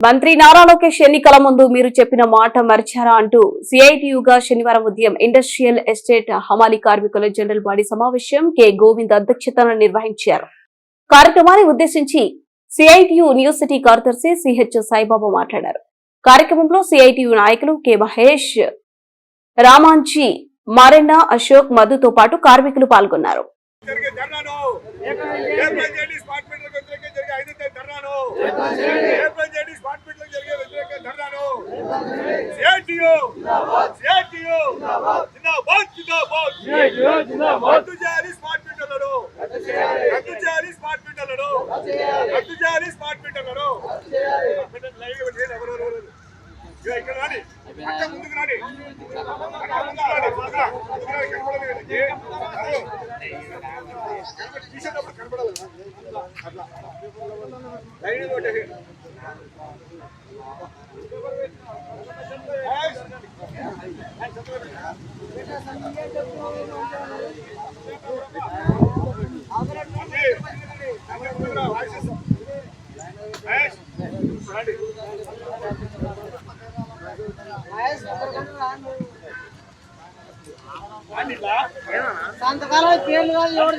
మంత్రి నారా లోకేష్ ఎన్నికల ముందు మీరు చెప్పిన మాట మర్చారా అంటూ సిఐటియుగా శనివారం ఉదయం ఇండస్ట్రియల్ ఎస్టేట్ హమాలి కార్మికుల జనరల్ బాడీ సమావేశం కె గోవింద్ అధ్యక్షతన నిర్వహించారు. కార్యక్రమాన్ని ఉద్దేశించి సిఐటియు న్యూస్ సిటీ కార్యదర్శి సిహెచ్ సాయిబాబా మాట్లాడారు. కార్యక్రమంలో సిఐటియు నాయకులు కె మహేష్ రామాంచి మారెన్న అశోక్ మధుతో పాటు కార్మికులు పాల్గొన్నారు. ధర్నాను ఏప్రిల్ జేడీ స్మార్ట్ మీటర్లకు వ్యతిరేకంగా జరిగే ఐదు తేదీ ధర్నాను ఏప్రిల్ జేడీ స్మార్ట్ మీటర్లకు జరిగే వ్యతిరేక సిఐటియు సిఐటియు జిందాబాద్ జిందాబాద్! రద్దు చేయాలి స్మార్ట్ మీటర్లను రద్దు చేయాలి స్మార్ట్ మీటర్లను రద్దు చేయాలి స్మార్ట్ మీటర్లను లైవ్ పెట్టేయండి ఎవరు ఇక్కడ రాని అక్క ముందుకు రాని అక్క ముందుకు రాని ముందుకు రా. ముందుకు రా, కనపడదు వీళ్ళకి. తీసేటప్పుడు కనపడదు కదా. అట్లా లైన్ కొట్టేసి రండి రండి ఇలా. సంతకాలం పేర్లు కాదు ఎవరు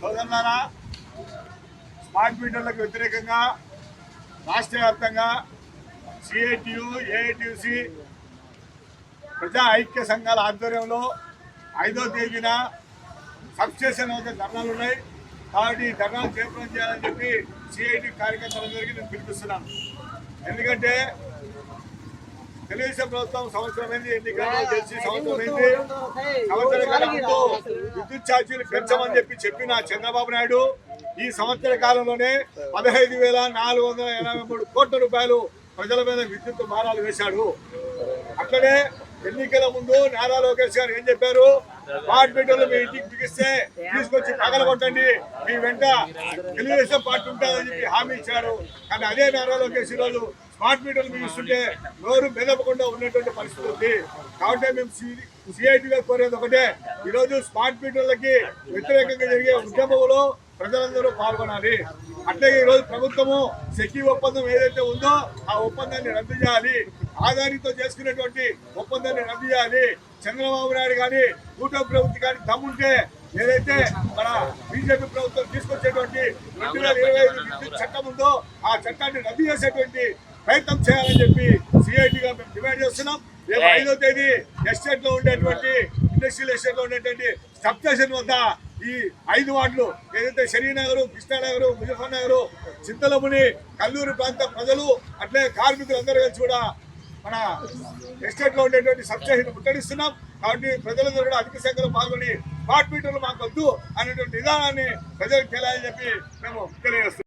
సోదరులారా స్మార్ట్ మీటర్లకు వ్యతిరేకంగా రాష్ట్ర వ్యాప్తంగా సిఐటియు ఏఐటియుసి ప్రజా ఐక్య సంఘాల ఆధ్వర్యంలో ఐదో తేదీన సబ్స్టేషన్ వద్ద ధర్నాలు ఉన్నాయి. కాబట్టి ఈ ధర్నాలు తీవ్రం చేయాలని చెప్పి సిఐటి కార్యకర్తలందరికీ నేను పిలిపిస్తున్నాను. ఎందుకంటే తెలుగుదేశం ప్రభుత్వం సంవత్సరమైంది ఎన్నికలు తెలిసి సంవత్సరమైంది. సంవత్సరం కాలంతో విద్యుత్ ఛార్జీలు పెంచమని చెప్పి చెప్పిన చంద్రబాబు నాయుడు ఈ సంవత్సర కాలంలోనే పదహైదు వేల నాలుగు వందల ఎనభై మూడు కోట్ల రూపాయలు ప్రజల మీద విద్యుత్ భారాలు వేశాడు. అట్లనే ఎన్నికల ముందు నారా లోకేష్ గారు ఏం చెప్పారు? స్మార్ట్ మీటర్లు మీ ఇంటికి బిగిస్తే తీసుకొచ్చి పగలగొట్టండి. మీ వెంట తెలుగుదేశం పార్టీ ఉంటుందని చెప్పి హామీ ఇచ్చారు కానీ అదే నారా లోకేష్ ఈరోజు స్మార్ట్ మీటర్లు బిగిస్తుంటే నోరు మెదపకుండా ఉన్నటువంటి పరిస్థితి ఉంది. కాబట్టి మేము సిఐటిగా కోరేది ఒకటే. ఈరోజు స్మార్ట్ మీటర్లకి వ్యతిరేకంగా జరిగే ఉద్యమంలో ప్రజలందరూ పాల్గొనాలి. అట్లాగే ఈరోజు ప్రభుత్వము సెకీ ఒప్పందం ఏదైతే ఉందో ఆ ఒప్పందాన్ని రద్దు చేయాలి. ఆదానితో చేసుకునేటువంటి ఒప్పందాన్ని రద్దు చేయాలి. చంద్రబాబు నాయుడు కానీ కూటమి ప్రభుత్వం కానీ తమ్ముంటే ఏదైతే మన బీజేపీ ప్రభుత్వం తీసుకొచ్చేటువంటి రెండు వేల ఇరవై ఐదు విద్యుత్ చట్టం ఉందో ఆ చట్టాన్ని రద్దు చేసేటువంటి ప్రయత్నం చేయాలని చెప్పి సిఐటిగా మేము డిమాండ్ చేస్తున్నాం. రేపు ఐదో తేదీ ఎస్టేట్లో ఉండేటువంటి ఇండస్ట్రియల్ ఎస్టేట్లో ఉండేటువంటి సబ్ స్టేషన్ వద్ద ఈ ఐదు వార్డులు ఏదైతే శరీనగర్ కృష్ణానగర్ ముజఫర్నగర్ చింతలముని కల్లూరు ప్రాంత ప్రజలు అట్లే కార్మికులు అందరూ కలిసి కూడా మన ఎస్టేట్లో ఉండేటువంటి సబ్ ముట్టడిస్తున్నాం. కాబట్టి ప్రజలందరూ కూడా అధిక సంఖ్యలో పాల్గొని స్మార్ట్ మీటర్లు మాకు వద్దు అనేటువంటి విధానాన్ని ప్రజలకు తెలియాలని చెప్పి మేము తెలియజేస్తున్నాం.